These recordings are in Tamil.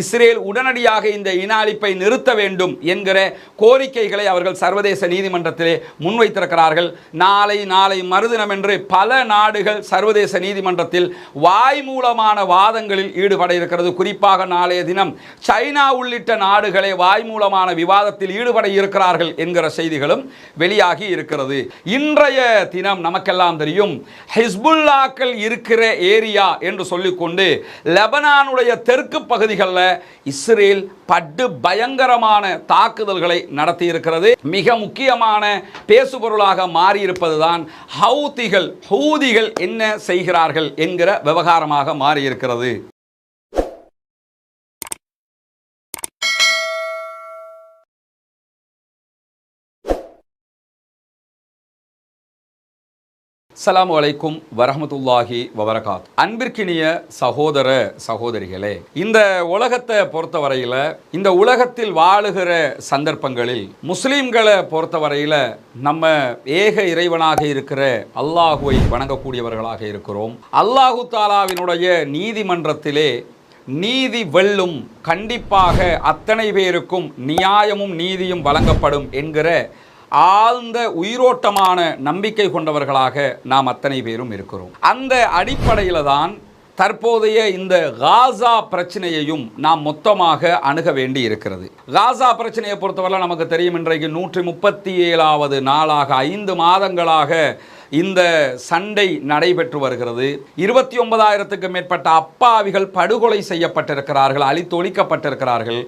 இஸ்ரேல் உடனடியாக இந்த இன அழிப்பை நிறுத்த வேண்டும் என்கிற கோரிக்கைகளை அவர்கள் சர்வதேச நீதிமன்றத்திலே முன்வைத்திருக்கிறார்கள். நாளை நாளை மறுதினம் என்று பல நாடுகள் சர்வதேச நீதிமன்றத்தில் வாய் மூலமான வாதங்களில் ஈடுபட இருக்கிறது. குறிப்பாக நாளைய தினம் சைனா உள்ளிட்ட நாடுகளே வாய் மூலமான விவாதத்தில் ஈடுபட இருக்கிறார்கள் என்கிற செய்திகளும் வெளியாகி இருக்கிறது. இன்றைய தினம் நமக்கெல்லாம் தெரியும் ஹிஸ்புல்லாக்கள் இருக்கிற ஏரியா என்று சொல்லிக்கொண்டு லெபனானுடைய தெற்கு பகுதிகளில் இஸ்ரேல் படு பயங்கரமான தாக்குதல்களை நடத்தியிருக்கிறது. மிக முக்கியமான பேசுபொருளாக மாறியிருப்பதுதான் ஹவுதிகள். ஹூதிகள் என்ன செய்கிறார்கள் என்கிற விவகாரமாக மாறியிருக்கிறது. அஸ்லாம் அலைக்கும் வரமத்துல்லாஹி வபரகாத். அன்பிற்கினிய சகோதர சகோதரிகளே இந்த உலகத்தை பொறுத்தவரையில் இந்த உலகத்தில் வாழுகிற சந்தர்ப்பங்களில் முஸ்லீம்களை பொறுத்தவரையில் நம்ம ஏக இறைவனாக இருக்கிற அல்லாஹுவை வணங்கக்கூடியவர்களாக இருக்கிறோம். அல்லாஹு தாலாவினுடைய நீதிமன்றத்திலே நீதி வெல்லும் கண்டிப்பாக அத்தனை பேருக்கும் நியாயமும் நீதியும் வழங்கப்படும் என்கிற ஆழ்ந்த உயிரோட்டமான நம்பிக்கை கொண்டவர்களாக நாம் அத்தனை பேரும் இருக்கிறோம். அந்த அடிப்படையில் தான் தற்போதைய இந்த காசா பிரச்சனையையும் நாம் மொத்தமாக அணுக வேண்டி இருக்கிறது. காசா பிரச்சனையை பொறுத்தவரை நமக்கு தெரியும் இன்றைக்கு நூற்றி முப்பத்தி ஏழாவது நாளாக ஐந்து மாதங்களாக இந்த சண்டை நடைபெற்று வருகிறது. இருபத்தி ஒன்பதாயிரத்துக்கு மேற்பட்ட அப்பாவிகள் படுகொலை செய்யப்பட்டிருக்கிறார்கள் அழித்தொழிக்கப்பட்டிருக்கிறார்கள்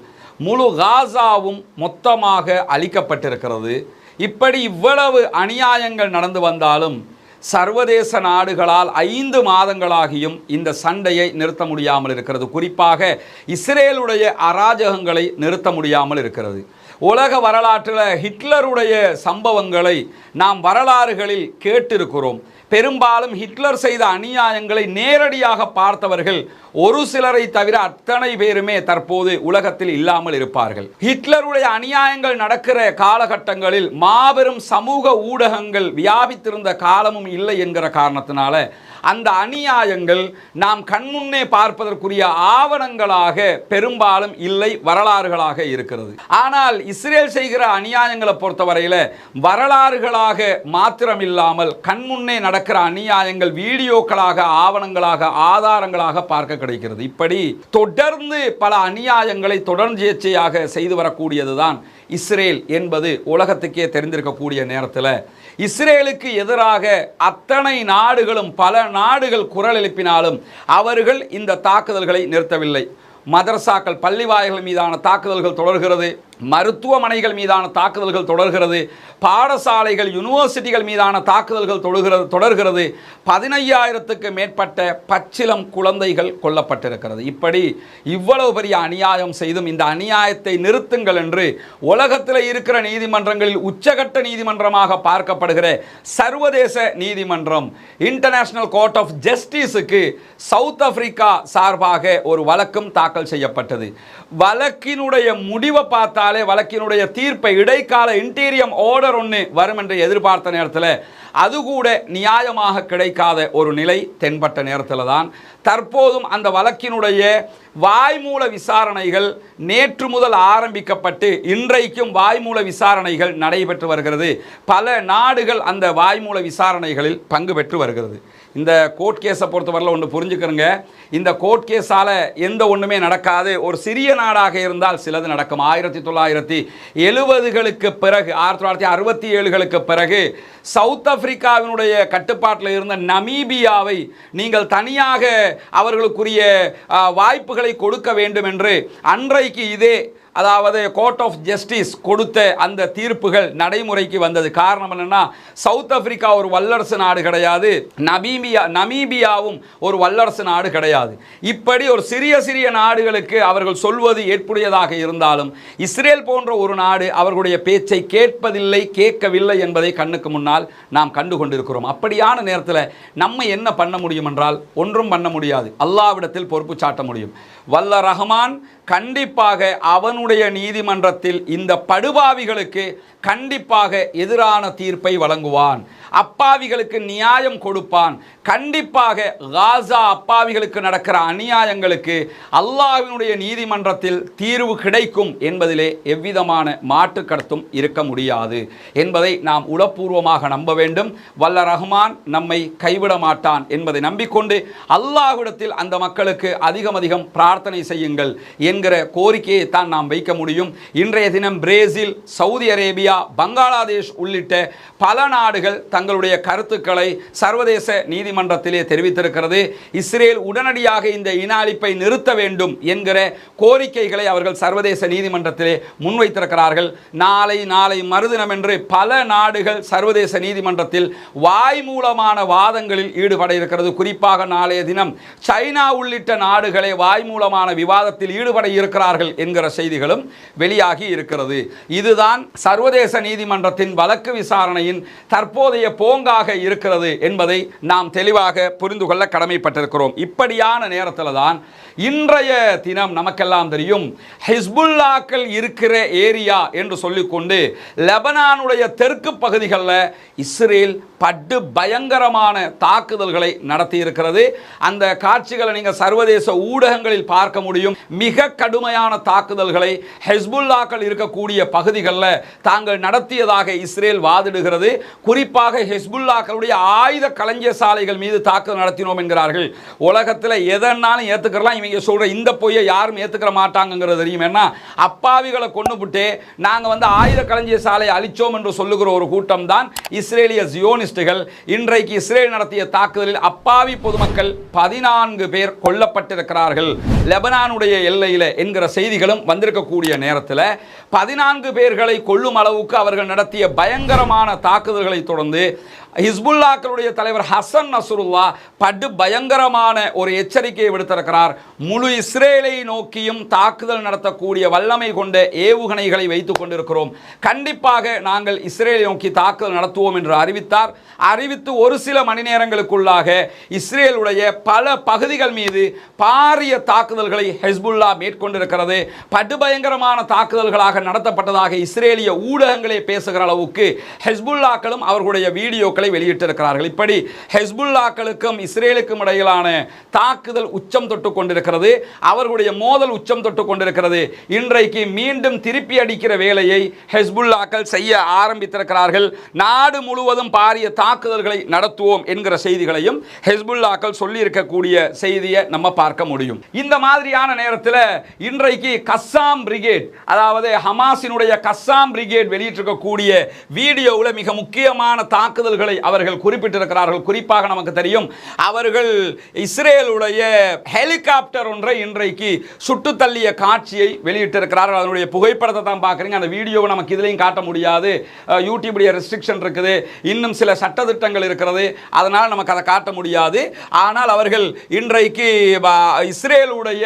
முழு காசாவும் மொத்தமாக அழிக்கப்பட்டிருக்கிறது. இப்படி இவ்வளவு அநியாயங்கள் நடந்து வந்தாலும் சர்வதேச நாடுகளால் ஐந்து மாதங்களாகியும் இந்த சண்டையை நிறுத்த முடியாமல் இருக்கிறது. குறிப்பாக இஸ்ரேலுடைய அராஜகங்களை நிறுத்த முடியாமல் இருக்கிறது. உலக வரலாற்றில் ஹிட்லருடைய சம்பவங்களை நாம் வரலாறுகளில் கேட்டிருக்கிறோம். பெரும்பாலும் ஹிட்லர் செய்த அநியாயங்களை நேரடியாக பார்த்தவர்கள் ஒரு சிலரை தவிர அத்தனை பேருமே தற்போது உலகத்தில் இல்லாமல் இருப்பார்கள். ஹிட்லருடைய அநியாயங்கள் நடக்கிற காலகட்டங்களில் மாபெரும் சமூக ஊடகங்கள் வியாபித்திருந்த காலமும் இல்லை என்கிற காரணத்தினால அந்த அநியாயங்கள் நாம் கண்முன்னே பார்ப்பதற்குரிய ஆவணங்களாக பெரும்பாலும் இல்லை வரலாறுகளாக இருக்கிறது. ஆனால் இஸ்ரேல் செய்கிற அநியாயங்களை பொறுத்தவரையில் வரலாறுகளாக மாத்திரமில்லாமல் கண்முன்னே நடக்கிற அநியாயங்கள் வீடியோக்களாக ஆவணங்களாக ஆதாரங்களாக பார்க்க கிடைக்கிறது. இப்படி தொடர்ந்து பல அநியாயங்களை தொடர்ச்சியாக செய்து வரக்கூடியதுதான் இஸ்ரேல் என்பது உலகத்துக்கே தெரிந்திருக்கக்கூடிய நேரத்தில் இஸ்ரேலுக்கு எதிராக அத்தனை நாடுகளும் பல நாடுகள் குரல் எழுப்பினாலும் அவர்கள் இந்த தாக்குதல்களை நிறுத்தவில்லை. மதரசாக்கள் பள்ளிவாய்கள் மீதான தாக்குதல்கள் தொடர்கிறது. மருத்துவமனைகள் மீதான தாக்குதல்கள் தொடர்கிறது பாடசாலைகள் யூனிவர்சிட்டிகள் மீதான தாக்குதல்கள் தொடர்கிறது தொடர்கிறது. பதினையாயிரத்துக்கு மேற்பட்ட பச்சிலம் குழந்தைகள் கொல்லப்பட்டிருக்கிறது. இப்படி இவ்வளவு பெரிய அநியாயம் செய்தும் இந்த அநியாயத்தை நிறுத்துங்கள் என்று உலகத்தில் இருக்கிற நீதிமன்றங்களில் உச்சகட்ட நீதிமன்றமாக பார்க்கப்படுகிற சர்வதேச நீதிமன்றம் இன்டர்நேஷனல் கோர்ட் ஆஃப் ஜஸ்டிஸுக்கு சவுத் ஆப்பிரிக்கா சார்பாக ஒரு வழக்கும் தாக்கல் செய்யப்பட்டது. வழக்கினுடைய முடிவை பார்த்தால் வழக்கினுடைய தீர்ப்பை இடைக்கால இன்டீரியம் ஆர்டர் ஒன்று வரும் என்று எதிர்பார்த்த நேரத்தில் அது கூட நியாயமாக கிடைக்காத ஒரு நிலை தென்பட்ட நேரத்தில் தான். தற்போதும் அந்த வழக்கினுடைய வாய்மூல விசாரணைகள் நேற்று முதல் ஆரம்பிக்கப்பட்டு இன்றைக்கும் வாய்மூல விசாரணைகள் நடைபெற்று வருகிறது. பல நாடுகள் அந்த வாய்மூல விசாரணைகளில் பங்கு பெற்று வருகிறது. இந்த கோர்ட் கேஸை பொறுத்தவரையில் ஒன்று புரிஞ்சுக்கிறங்க இந்த கோர்ட் கேஸால் எந்த ஒன்றுமே நடக்காது. ஒரு சிறிய நாடாக இருந்தால் சிலது நடக்கும். ஆயிரத்தி தொள்ளாயிரத்தி எழுபதுகளுக்கு பிறகு ஆயிரத்தி தொள்ளாயிரத்தி அறுபத்தி ஏழுகளுக்கு பிறகு சவுத் ஆப்பிரிக்காவினுடைய கட்டுப்பாட்டில் இருந்த நமீபியாவை நீங்கள் தனியாக அவர்களுக்குரிய வாய்ப்புகளை கொடுக்க வேண்டும் என்று அன்றைக்கு இதே அதாவது கோர்ட் ஆஃப் ஜஸ்டிஸ் கொடுத்த அந்த தீர்ப்புகள் நடைமுறைக்கு வந்தது. காரணம் என்னென்னா சவுத் ஆப்பிரிக்கா ஒரு வல்லரசு நாடு கிடையாது. நமீபியா நமீபியாவும் ஒரு வல்லரசு நாடு கிடையாது. இப்படி ஒரு சிறிய சிறிய நாடுகளுக்கு அவர்கள் சொல்வது ஏற்புடையதாக இருந்தாலும் இஸ்ரேல் போன்ற ஒரு நாடு அவர்களுடைய பேச்சை கேட்பதில்லை கேட்கவில்லை என்பதை கண்ணுக்கு முன்னால் நாம் கண்டு கொண்டிருக்கிறோம். அப்படியான நேரத்தில் நம்ம என்ன பண்ண முடியும் என்றால் ஒன்றும் பண்ண முடியாது. அல்லாவிடத்தில் பொறுப்பு சாட்ட முடியும். வல்ல ரஹ்மான் கண்டிப்பாக அவனுடைய நீதிமன்றத்தில் இந்த படுபாவிகளுக்கு கண்டிப்பாக எதிரான தீர்ப்பை வழங்குவான். அப்பாவிகளுக்கு நியாயம் கொடுப்பான். கண்டிப்பாக காசா அப்பாவிகளுக்கு நடக்கிற அநியாயங்களுக்கு அல்லாவினுடைய நீதிமன்றத்தில் தீர்வு கிடைக்கும் என்பதிலே எவ்விதமான மாற்று கருத்தும் இருக்க முடியாது என்பதை நாம் உளப்பூர்வமாக நம்ப வேண்டும். வல்ல ரஹ்மான் நம்மை கைவிட மாட்டான் என்பதை நம்பிக்கொண்டு அல்லாஹ்விடத்தில் அந்த மக்களுக்கு அதிகம் அதிகம் பிரார்த்தனை செய்யுங்கள் என்கிற கோரிக்கையை தான் நாம் வைக்க முடியும். இன்றைய தினம் பிரேசில் சவுதி அரேபியா பங்களாதேஷ் உள்ளிட்ட பல நாடுகள் தங்களுடைய கருத்துக்களை சர்வதேச நீதி நீதிமன்றத்திலே தெரிவித்திருக்கிறது. இஸ்ரேல் உடனடியாக இந்த இன அழிப்பை நிறுத்த வேண்டும் என்கிற கோரிக்கைகளை அவர்கள் சர்வதேச நீதிமன்றத்திலே முன்வைத்திருக்கிறார்கள். நாளை நாளை மறுதினம் என்று பல நாடுகள் சர்வதேச நீதிமன்றத்தில் வாய் மூலமான வாதங்களில் ஈடுபட இருக்கிறது. குறிப்பாக நாளைய தினம் சைனா உள்ளிட்ட நாடுகளை வாய் மூலமான விவாதத்தில் ஈடுபட இருக்கிறார்கள் என்கிற செய்திகளும் வெளியாகி இருக்கிறது. இதுதான் சர்வதேச நீதிமன்றத்தின் வழக்கு விசாரணையின் தற்போதைய போங்காக இருக்கிறது என்பதை நாம் தெளிவாக புரிந்து கொள்ள கடமைப்பட்டிருக்கிறோம். இப்படியான நேரத்தில் தான் இன்றைய தினம் நமக்கெல்லாம் தெரியும் ஹிஸ்புல்லாக்கள் இருக்கிற ஏரியா என்று சொல்லிக்கொண்டு லெபனானுடைய தெற்கு பகுதிகளில் இஸ்ரேல் படு பயங்கரமான தாக்குதல்களை நடத்தி இருக்கிறது அந்த காட்சிகளை நீங்கள் சர்வதேச ஊடகங்களில் பார்க்க முடியும். மிக கடுமையான தாக்குதல்களை ஹெஸ்புல்லாக்கள் இருக்கக்கூடிய பகுதிகளில் தாங்கள் நடத்தியதாக இஸ்ரேல் வாதிடுகிறது. குறிப்பாக ஹெஸ்புல்லாக்களுடைய ஆயுத களஞ்சிய சாலைகள் மீது தாக்குதல் நடத்தினோம் என்கிறார்கள். உலகத்தில் எதனாலும் ஏற்றுக்கிறலாம் இவங்க சொல்ற இந்த பொய்யை யாரும் ஏற்றுக்கிற மாட்டாங்கிறது தெரியும். ஏன்னா அப்பாவிகளை கொண்டு விட்டு நாங்கள் வந்து ஆயுத களஞ்சிய சாலையை அழிச்சோம் என்று சொல்லுகிற ஒரு கூட்டம் தான் இஸ்ரேலிய ஜியோனிஸ்டுகள் இன்றைக்கு இஸ்ரேல் நடத்திய தாக்குதலில் அப்பாவி பொதுமக்கள் பதினான்கு பேர் கொல்லப்பட்டிருக்கிறார்கள். லெபனானுடைய எல்லையில் என்கிற செய்திகளும் வந்திருக்கக்கூடிய நேரத்தில் பதினான்கு பேர்களை கொல்லும் அளவுக்கு அவர்கள் நடத்திய பயங்கரமான தாக்குதல்களை தொடர்ந்து ஹிஸ்புல்லாக்களுடைய தலைவர் ஹசன் நசுருல்லா படு பயங்கரமான ஒரு எச்சரிக்கையை விடுத்திருக்கிறார். முழு இஸ்ரேலை நோக்கியும் தாக்குதல் நடத்தக்கூடிய வல்லமை கொண்ட ஏவுகணைகளை வைத்துக் கொண்டிருக்கிறோம். கண்டிப்பாக நாங்கள் இஸ்ரேலை நோக்கி தாக்குதல் நடத்துவோம் என்று அறிவித்தார். அறிவித்து ஒரு சில மணி நேரங்களுக்குள்ளாக இஸ்ரேலுடைய பல பகுதிகள் மீது பாரிய தாக்குதல்களை ஹெஸ்புல்லா மேற்கொண்டிருக்கிறது. படுபயங்கரமான தாக்குதல்களாக நடத்தப்பட்டதாக இஸ்ரேலிய ஊடகங்களே பேசுகிற அளவுக்கு ஹெஸ்புல்லாக்களும் அவர்களுடைய வீடியோக்கள் வெளியிட்டிருக்கிறார்கள். இப்படி ஹெஸ்புல்லாக்களுக்கும் இஸ்ரேலுக்கும் இடையிலான தாக்குதல் உச்சம் தொட்டு கொண்டிருக்கிறது. அவர்களுடைய மோதல் உச்சம் தொட்டு கொண்டிருக்கிறது. இன்றைக்கு மீண்டும் திருப்பி அடிக்கிற வேலையை ஹெஸ்புல்லாக்கள் செய்ய ஆரம்பித்திருக்கிறார்கள். நாடு முழுவதும் பாரிய தாக்குதல்களை நடத்துவோம் என்கிற செய்திகளையும் ஹெஸ்புல்லாக்கள் சொல்லியிருக்கக்கூடிய செய்தியை நம்ம பார்க்க முடியும். இந்த மாதிரியான நேரத்தில் இன்றைக்கு கஸ்ஸாம் பிரிகேட் அதாவது ஹமாஸினுடைய கஸ்ஸாம் பிரிகேட் வெளியிட்டிருக்கக்கூடிய வீடியோவில் மிக முக்கியமான தாக்குதல்களை என்பதை அவர்கள் குறிப்பிட்டிருக்கிறார்கள். குறிப்பாக நமக்கு தெரியும் அவர்கள் இஸ்ரேலுடைய ஹெலிகாப்டர் ஒன்றை இன்றைக்கு சுட்டு தள்ளிய காட்சியை வெளியிட்டிருக்கிறார்கள். அதனுடைய புகைப்படத்தை தான் பார்க்குறீங்க. அந்த வீடியோவை நமக்கு இதுலையும் காட்ட முடியாது. யூடியூபுடைய ரெஸ்ட்ரிக்ஷன் இருக்குது. இன்னும் சில சட்டத்திட்டங்கள் இருக்கிறது. அதனால் நமக்கு அதை காட்ட முடியாது. ஆனால் அவர்கள் இன்றைக்கு இஸ்ரேலுடைய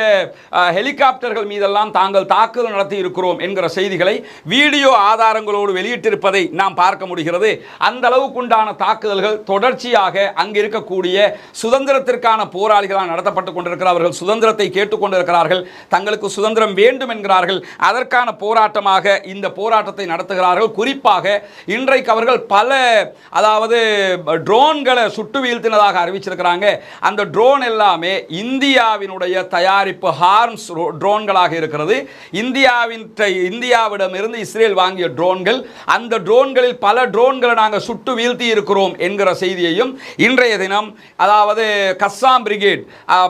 ஹெலிகாப்டர்கள் மீதெல்லாம் தாங்கள் தாக்குதல் நடத்தி இருக்கிறோம் என்கிற செய்திகளை வீடியோ ஆதாரங்களோடு வெளியிட்டிருப்பதை நாம் பார்க்க முடிகிறது. அந்த அளவுக்குண்டான தாக்குதல்கள் தொடர்ச்சியாக அங்கு இருக்கக்கூடிய சுதந்திரத்திற்கான போராளிகளால் நடத்தப்பட்டு கொண்டிருக்கிறார்கள் சுதந்திரத்தை கேட்டுக்கொண்டிருக்கிறார்கள் தங்களுக்கு சுதந்திரம் வேண்டும் என்கிறார்கள். அதற்கான போராட்டமாக இந்த போராட்டத்தை நடத்துகிறார்கள். குறிப்பாக இன்றைக்கு அவர்கள் பல அதாவது ட்ரோன்களை சுட்டு வீழ்த்தினதாக அறிவிச்சிருக்கிறாங்க. அந்த ட்ரோன் எல்லாமே இந்தியாவினுடைய தயாரிப்பு ஹார்ம்ஸ் ட்ரோன்களாக இருக்கிறது. இந்தியாவின் இந்தியாவிடமிருந்து இஸ்ரேல் வாங்கிய ட்ரோன்கள் அந்த ட்ரோன்களில் பல ட்ரோன்களை நாங்கள் சுட்டு வீழ்த்தி இருக்கிறோம் என்கிற செய்தியையும் இன்றைய தினம் அதாவது கஸ்ஸாம் பிரிகேட்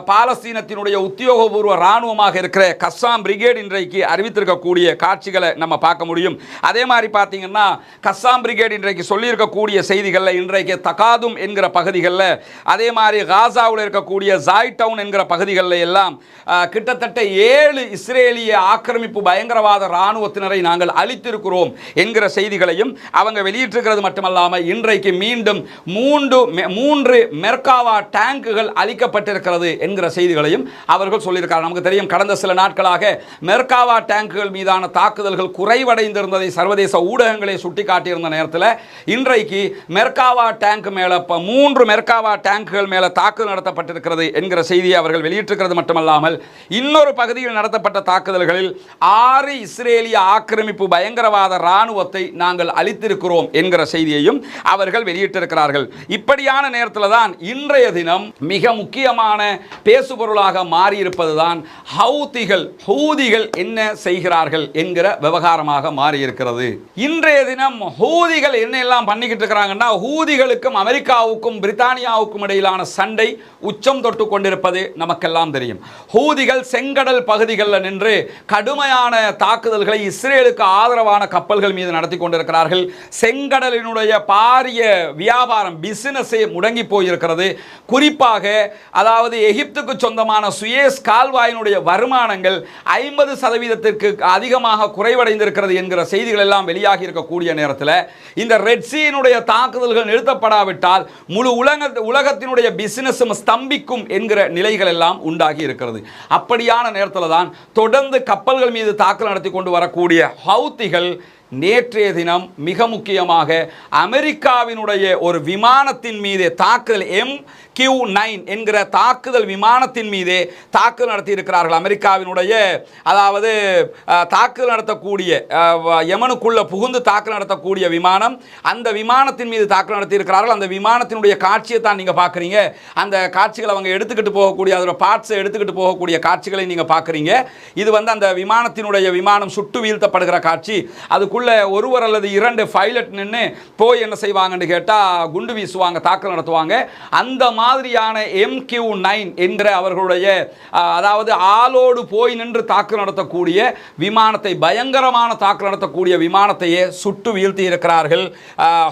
பாலஸ்தீனத்தினுடைய உத்தியோகபூர்வ இராணுவமாக இருக்கிற கஸ்ஸாம் பிரிகேட் இன்றைக்கு அறிவித்திருக்கக்கூடிய காட்சிகளை நம்ம பார்க்க முடியும். அதே மாதிரி பார்த்தீங்கன்னா கஸ்ஸாம் பிரிகேட் இன்றைக்கு சொல்லியிருக்கக்கூடிய செய்திகளில் இன்றைக்கு தகாதும் என்கிற பகுதிகளில் அதே மாதிரி காசாவில் இருக்கக்கூடிய ஜாய் டவுன் என்கிற பகுதிகளில் எல்லாம் கிட்டத்தட்ட ஏழு இஸ்ரேலிய ஆக்கிரமிப்பு பயங்கரவாத இராணுவத்தினரை நாங்கள் அழித்திருக்கிறோம் என்கிற செய்திகளையும் அவங்க வெளியிட்டிருக்கிறது மட்டுமல்லாமல் இன்றைக்கு மீண்டும் மூன்று மூன்று மெர்காவா டேங்குகள் அளிக்கப்பட்டிருக்கிறது என்கிற செய்திகளையும் அவர்கள் சொல்லியிருக்காங்க நமக்கு தெரியும் கடந்த சில நாட்களாக மெர்காவா டேங்குகள் மீதான தாக்குதல்கள் குறைவடைந்திருந்ததை சர்வதேச ஊடகங்களை சுட்டிக்காட்டியிருந்த நேரத்தில் இன்றைக்கு மெர்காவா டேங்க் மேலே இப்போ மூன்று மெர்காவா டேங்குகள் மேலே தாக்குதல் நடத்தப்பட்டிருக்கிறது என்கிற செய்தியை அவர்கள் வெளியிட்டிருக்கிறது மட்டுமல்லாமல் இன்னொரு பகுதியில் நடத்தப்பட்ட தாக்குதல்களில் ஆறு இஸ்ரேலிய ஆக்கிரமிப்பு பயங்கரவாத இராணுவத்தை நாங்கள் அழித்திருக்கிறோம் என்கிற செய்தியையும் அவர்கள் வெளியிட்டிருக்கிறார்கள். இப்படியான நேரத்தில் தான் இன்றைய தினம் மிக முக்கியமான பேசுபொருளாக மாறியிருப்பதுதான் ஹவுதிகள். ஹூதிகள் என்ன செய்கிறார்கள் என்கிற விவகாரமாக மாறியிருக்கிறது. இன்றைய தினம் ஹூதிகள் என்ன எல்லாம் பண்ணிக்கிட்டு இருக்கிறாங்கன்னா ஹூதிகளுக்கும் அமெரிக்காவுக்கும் பிரித்தானியாவுக்கும் இடையிலான சண்டை உச்சம் தொட்டு கொண்டிருப்பது நமக்கெல்லாம் தெரியும். ஹூதிகள் செங்கடல் பகுதிகளில் நின்று கடுமையான தாக்குதல்களை இஸ்ரேலுக்கு ஆதரவான கப்பல்கள் மீது நடத்தி கொண்டிருக்கிறார்கள். செங்கடலினுடைய பாரிய வியாபாரம் பிசினஸே முடங்கி போயிருக்கிறது. குறிப்பாக அதாவது எகிப்துக்கு சொந்தமான சுயேஸ் கால்வாயினுடைய வருமானங்கள் ஐம்பது சதவீதத்திற்கு அதிகமாக குறைவடைந்திருக்கிறது என்கிற செய்திகள் எல்லாம் வெளியாகி இருக்கக்கூடிய நேரத்தில் இந்த ரெட்சியினுடைய தாக்குதல்கள் நிறுத்தப்படாவிட்டால் முழு உலக உலகத்தினுடைய பிசினஸும் ஸ்தம்பிக்கும் என்கிற நிலைகள் எல்லாம் உண்டாகி இருக்கிறது. அப்படியான நேரத்தில் தான் தொடர்ந்து கப்பல்கள் மீது தாக்கல் நடத்தி கொண்டு வரக்கூடிய ஹவுத்திகள் நேற்றைய தினம் மிக முக்கியமாக அமெரிக்காவினுடைய ஒரு விமானத்தின் மீது தாக்குதல் எம் கியூ நைன் என்கிற தாக்குதல் விமானத்தின் மீதே தாக்குதல் நடத்தியிருக்கிறார்கள் அமெரிக்காவினுடைய அதாவது தாக்குதல் நடத்தக்கூடிய யமனுக்குள்ள புகுந்து தாக்குதல் நடத்தக்கூடிய விமானம் அந்த விமானத்தின் மீது தாக்குதல் நடத்தியிருக்கிறார்கள். அந்த விமானத்தினுடைய காட்சியை தான் நீங்கள் பார்க்குறீங்க. அந்த காட்சிகளை அவங்க எடுத்துக்கிட்டு போகக்கூடிய அதோட பார்ட்ஸை எடுத்துக்கிட்டு போகக்கூடிய காட்சிகளை நீங்கள் பார்க்குறீங்க. இது வந்து அந்த விமானத்தினுடைய விமானம் சுட்டு வீழ்த்தப்படுகிற காட்சி. அதுக்குள்ளே ஒருவர் அல்லது இரண்டு பைலட் நின்று போய் என்ன செய்வாங்கன்னு கேட்டால் குண்டு வீசுவாங்க தாக்குதல் நடத்துவாங்க. அந்த மாதிரியான எம் கியூ நைன் என்கிற அவர்களுடைய அதாவது ஆளோடு போய் நின்று தாக்கு நடத்தக்கூடிய விமானத்தை பயங்கரமான தாக்கு நடத்தக்கூடிய விமானத்தையே சுட்டு வீழ்த்தி இருக்கிறார்கள்.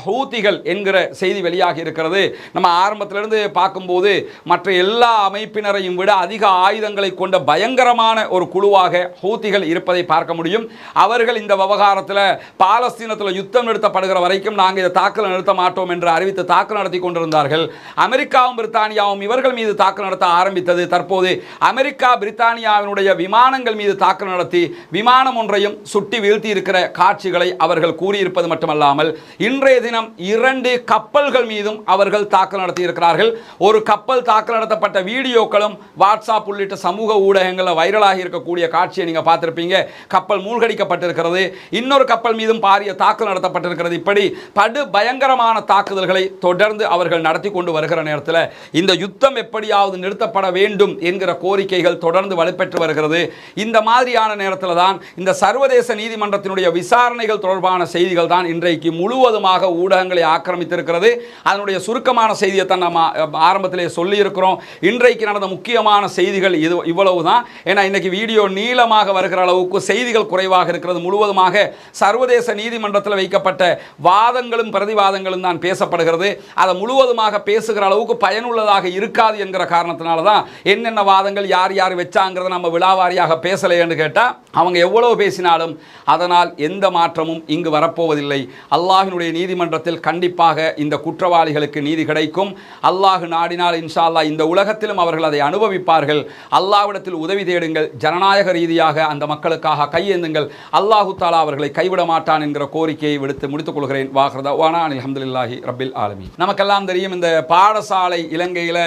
ஹூத்திகள் என்கிற செய்தி வெளியாகி இருக்கிறது. நம்ம ஆரம்பத்திலிருந்து பார்க்கும்போது மற்ற எல்லா அமைப்பினரையும் விட அதிக ஆயுதங்களை கொண்ட பயங்கரமான ஒரு குழுவாக ஹூத்திகள் இருப்பதை பார்க்க முடியும். அவர்கள் இந்த விவகாரத்தில் பாலஸ்தீனத்தில் யுத்தம் நிறுத்தப்படுகிற வரைக்கும் நாங்கள் இதை தாக்கல் நிறுத்த மாட்டோம் என்று அறிவித்து தாக்கல் நடத்தி கொண்டிருந்தார்கள். அமெரிக்காவும் பிரித்தானியாவும் இவர்கள் மீது தாக்கல் நடத்த ஆரம்பித்தது. தற்போது அமெரிக்கா பிரித்தானியாவினுடைய விமானங்கள் மீது தாக்கல் நடத்தி விமானம் ஒன்றையும் சுட்டி வீழ்த்தி இருக்கிற காட்சிகளை அவர்கள் கூறியிருப்பது மட்டுமல்லாமல் இன்றைய தினம் இரண்டு கப்பல்கள் மீதும் அவர்கள் தாக்கல் நடத்தி இருக்கிறார்கள் ஒரு கப்பல் தாக்கல் நடத்தப்பட்ட வீடியோக்களும் வாட்ஸ்அப் உள்ளிட்ட சமூக ஊடகங்களில் வைரலாகி இருக்கக்கூடிய காட்சியை நீங்கள் பார்த்துருப்பீங்க. கப்பல் மூழ்கடிக்கப்பட்டிருக்கிறது. இன்னொரு கப்பல் மீதும் பாரிய தாக்கல் நடத்தப்பட்டிருக்கிறது. இப்படி படு பயங்கரமான தாக்குதல்களை தொடர்ந்து அவர்கள் நடத்தி கொண்டு வருகிற நேரத்தில் இந்த யுத்தம் எப்படியாவது நிறுத்தப்பட வேண்டும் என்கிற கோரிக்கைகள் தொடர்ந்து வலுப்பெற்று வருகிறது. இந்த மாதிரியான நேரத்தில் தான் இந்த சர்வதேச நீதிமன்றத்தினுடைய விசாரணைகள் தொடர்பான செய்திகள் தான் இன்றைக்கு முழுவதுமாக ஊடகங்களை ஆக்கிரமித்திருக்கிறது. அதனுடைய சுருக்கமான செய்தியை தான் நம்ம ஆரம்பத்திலே சொல்லியிருக்கிறோம். இன்றைக்கு நடந்த முக்கியமான செய்திகள் இது இவ்வளவு தான் ஏன்னா இன்னைக்கு வீடியோ நீளமாக வருகிற அளவுக்கு செய்திகள் குறைவாக இருக்கிறது. முழுவதுமாக சர்வதேச நீதிமன்றத்தில் வைக்கப்பட்ட வாதங்களும் பிரதிவாதங்களும் தான் பேசப்படுகிறது. அதை முழுவதுமாக பேசுகிற அளவுக்கு பயனுள்ளதாக இருக்காது என்கிற காரணத்தினால தான் என்னென்ன வாதங்கள் யார் யார் வச்சாங்கிறத நம்ம விழாவாரியாக பேசலைன்னு கேட்டால் அவங்க எவ்வளவு பேசினாலும் அதனால் எந்த மாற்றமும் இங்கு வரப்போவதில்லை. அல்லாஹினுடைய நீதிமன்றத்தில் கண்டிப்பாக இந்த குற்றவாளிகளுக்கு நீதி கிடைக்கும். அல்லாஹ் நாடினால் இன்ஷா இந்த உலகத்திலும் அவர்கள் அதை அனுபவிப்பார்கள். அல்லாஹ்விடத்தில் உதவி தேடுங்கள். ஜனநாயக ரீதியாக அந்த மக்களுக்காக கையேந்துங்கள். அல்லாஹு தாலா அவர்களை கைவிட மாட்டான் என்கிற கோரிக்கையை விடுத்து முடித்துக் கொள்கிறேன். வாஹ்ரதா வானா ஹம்துல்லல்லாஹி ரபில் ஆலமி நமக்கெல்லாம் தெரியும் இந்த பாடசாலை இலங்கையில்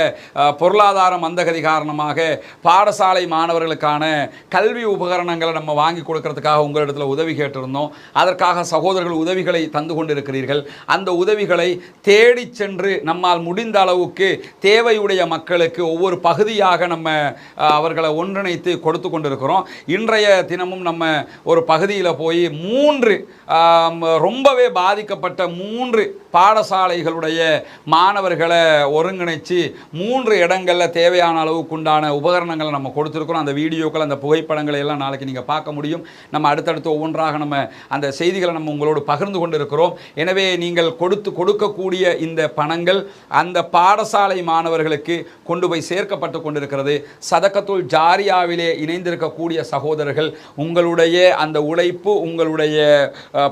பொருளாதார மந்தகதி காரணமாக பாடசாலை மாணவர்களுக்கான கல்வி உபகரணங்களை நம்ம வாங்கி கொடுக்கறதுக்காக உங்களிடத்தில் உதவி கேட்டிருந்தோம். அதற்காக சகோதரர்கள் உதவிகளை தந்து கொண்டிருக்கிறீர்கள். அந்த உதவிகளை தேடி சென்று நம்மால் முடிந்த அளவுக்கு தேவையுடைய மக்களுக்கு ஒவ்வொரு பகுதியாக நம்ம அவர்களை ஒன்றிணைத்து கொடுத்து கொண்டிருக்கிறோம். இன்றைய தினமும் நம்ம ஒரு பகுதியில் போய் மூன்று ரொம்பவே பாதிக்கப்பட்ட மூன்று பாடசாலைகளுடைய மாணவர்களை ஒருங்கிணை ஒருங்கிணைச்சு மூன்று இடங்களில் தேவையான அளவுக்கு உண்டான உபகரணங்களை நம்ம கொடுத்துருக்குறோம். அந்த வீடியோக்கள் அந்த புகைப்படங்களை எல்லாம் நாளைக்கு நீங்கள் பார்க்க முடியும். நம்ம அடுத்தடுத்து ஒவ்வொன்றாக நம்ம அந்த செய்திகளை நம்ம உங்களோடு பகிர்ந்து கொண்டு இருக்கிறோம் எனவே நீங்கள் கொடுத்து கொடுக்கக்கூடிய இந்த பணங்கள் அந்த பாடசாலை மாணவர்களுக்கு கொண்டு போய் சேர்க்கப்பட்டு கொண்டிருக்கிறது. சதக்கத்துல் ஜாரியாவிலே இணைந்திருக்கக்கூடிய சகோதரர்கள் உங்களுடைய அந்த உழைப்பு உங்களுடைய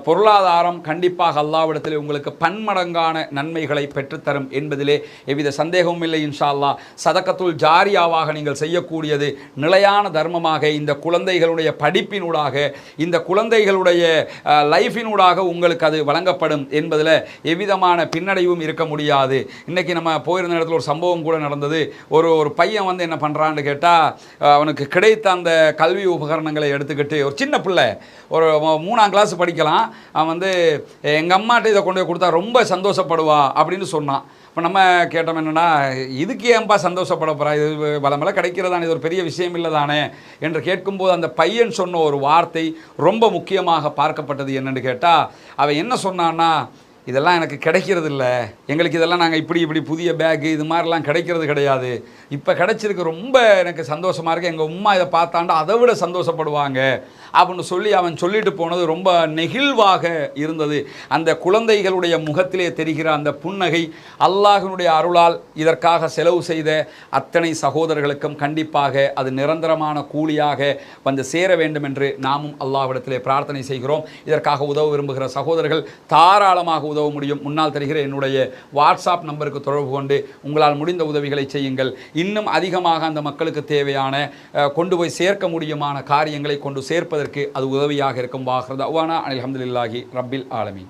பொருளாதாரம் கண்டிப்பாக அல்லாவிடத்தில் உங்களுக்கு பன்மடங்கான நன்மைகளை பெற்றுத்தரும் என்பதிலே எவ்வித சந்தேகமும் இல்லை இன்ஷா அல்லாஹ் சதக்கத்துள் ஜாரியாவாக நீங்கள் செய்யக்கூடியது நிலையான தர்மமாக இந்த குழந்தைகளுடைய படிப்பினூடாக இந்த குழந்தைகளுடைய லைஃபினூடாக உங்களுக்கு அது வழங்கப்படும் என்பதில் எவ்விதமான பின்னடைவும் இருக்க முடியாது. இன்னைக்கு நம்ம போயிருந்த இடத்துல ஒரு சம்பவம் கூட நடந்தது. ஒரு ஒரு பையன் வந்து என்ன பண்ணுறான்னு கேட்டால் அவனுக்கு கிடைத்த அந்த கல்வி உபகரணங்களை எடுத்துக்கிட்டு ஒரு சின்ன பிள்ளை ஒரு மூணாம் கிளாஸ் படிக்கலாம். அவன் வந்து எங்கள் அம்மாட்ட இதை கொண்டு போய் கொடுத்தா ரொம்ப சந்தோஷப்படுவா அப்படின்னு சொன்னான். இப்போ நம்ம கேட்டோம் என்னன்னா இதுக்கு ஏன்பா சந்தோஷப்பட போகிறா இது பலமல கிடைக்கிறதானே இது ஒரு பெரிய விஷயம் இல்லை தானே என்று கேட்கும்போது அந்த பையன் சொன்ன ஒரு வார்த்தை ரொம்ப முக்கியமாக பார்க்கப்பட்டது என்னென்னு கேட்டால் அவன் என்ன சொன்னான்னா இதெல்லாம் எனக்கு கிடைக்கிறது இல்லை எங்களுக்கு இதெல்லாம் நாங்கள் இப்படி இப்படி புதிய பேக்கு இது மாதிரிலாம் கிடைக்கிறது கிடையாது. இப்போ கிடைச்சிருக்கு ரொம்ப எனக்கு சந்தோஷமாக இருக்குது எங்கள் உம்மா இதை பார்த்தாண்டா அதை விட சந்தோஷப்படுவாங்க. அப்படின்னு சொல்லி அவன் சொல்லிட்டு போனது ரொம்ப நெகிழ்வாக இருந்தது. அந்த குழந்தைகளுடைய முகத்திலே தெரிகிற அந்த புன்னகை அல்லாஹினுடைய அருளால் இதற்காக செலவு செய்த அத்தனை சகோதரர்களுக்கும் கண்டிப்பாக அது நிரந்தரமான கூலியாக வந்து சேர வேண்டும் என்று நாமும் அல்லாஹ்விடத்திலே பிரார்த்தனை செய்கிறோம். இதற்காக உதவ விரும்புகிற சகோதரர்கள் தாராளமாக உதவ முடியும். முன்னால் தெரிகிற என்னுடைய வாட்ஸ்அப் நம்பருக்கு தொடர்பு கொண்டு உங்களால் முடிந்த உதவிகளை செய்யுங்கள். இன்னும் அதிகமாக அந்த மக்களுக்கு தேவையான கொண்டு போய் சேர்க்க முடியுமான காரியங்களை கொண்டு சேர்ப்பதற்கு அது உதவியாக இருக்கும். வாஹ்ரத். அவானா அலமதுல்லாஹி ரப்பில் ஆலமி